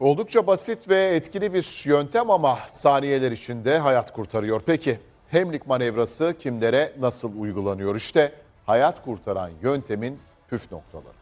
Oldukça basit ve etkili bir yöntem ama saniyeler içinde hayat kurtarıyor. Peki hemlik manevrası kimlere nasıl uygulanıyor? İşte hayat kurtaran yöntemin püf noktaları.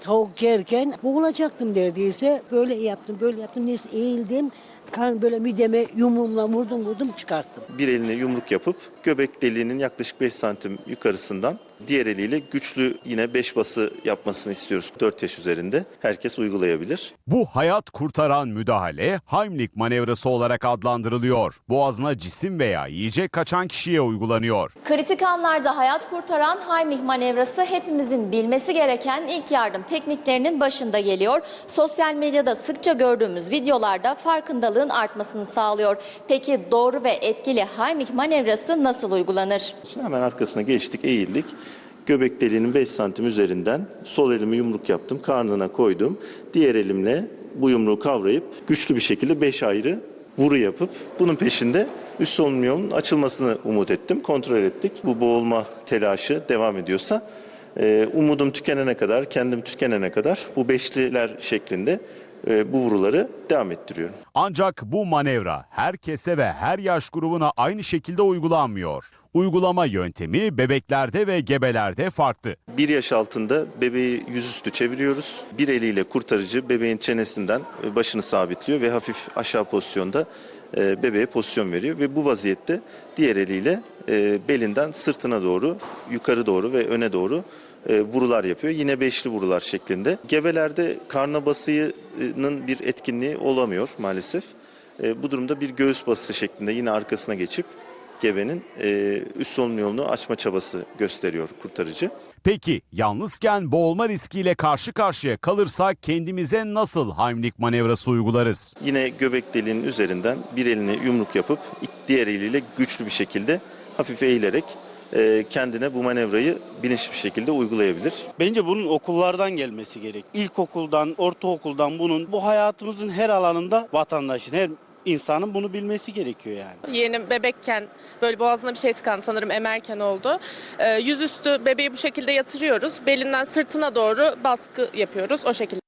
Tavuk yerken boğulacaktım neredeyse. Böyle yaptım, böyle yaptım. Neyse eğildim. Kan böyle mideme yumruğumla vurdum vurdum çıkarttım. bir eline yumruk yapıp göbek deliğinin yaklaşık 5 santim yukarısından diğer eliyle güçlü yine 5 bası yapmasını istiyoruz. 4 yaş üzerinde herkes uygulayabilir. Bu hayat kurtaran müdahale Heimlich manevrası olarak adlandırılıyor. Boğazına cisim veya yiyecek kaçan kişiye uygulanıyor. Kritik anlarda hayat kurtaran Heimlich manevrası hepimizin bilmesi gereken ilk yardım tekniklerinin başında geliyor. Sosyal medyada sıkça gördüğümüz videolarda farkındalığın artmasını sağlıyor. Peki doğru ve etkili Heimlich manevrası nasıl uygulanır? Şimdi hemen arkasına geçtik, eğildik. Göbek deliğinin 5 santim üzerinden sol elimi yumruk yaptım, karnına koydum. Diğer elimle bu yumruğu kavrayıp güçlü bir şekilde 5 ayrı vuru yapıp bunun peşinde üst solunum açılmasını umut ettim, kontrol ettik. Bu boğulma telaşı devam ediyorsa e, umudum tükenene kadar, kendim tükenene kadar bu beşliler şeklinde e, bu vuruları devam ettiriyorum. Ancak bu manevra herkese ve her yaş grubuna aynı şekilde uygulanmıyor. Uygulama yöntemi bebeklerde ve gebelerde farklı. Bir yaş altında bebeği yüzüstü çeviriyoruz. Bir eliyle kurtarıcı bebeğin çenesinden e, başını sabitliyor ve hafif aşağı pozisyonda e, bebeğe pozisyon veriyor. Ve bu vaziyette diğer eliyle belinden sırtına doğru, yukarı doğru ve öne doğru vurular yapıyor. Yine beşli vurular şeklinde. Gebelerde karna basıyının bir etkinliği olamıyor maalesef. E, Bu durumda bir göğüs bası şeklinde yine arkasına geçip gebenin e, üst solunum yolunu açma çabası gösteriyor kurtarıcı. Peki yalnızken boğulma riskiyle karşı karşıya kalırsak kendimize nasıl Heimlich manevrası uygularız? Yine göbek deliğinin üzerinden bir eline yumruk yapıp diğer eliyle güçlü bir şekilde hafif eğilerek kendine bu manevrayı bilinçli bir şekilde uygulayabilir. Bence bunun okullardan gelmesi gerek. İlkokuldan, ortaokuldan bunun bu hayatımızın her alanında vatandaşın, her insanın bunu bilmesi gerekiyor yani. Yeğenim bebekken böyle boğazına bir şey tıkandı sanırım emerken oldu. Ee, yüzüstü bebeği bu şekilde yatırıyoruz. Belinden sırtına doğru baskı yapıyoruz o şekilde.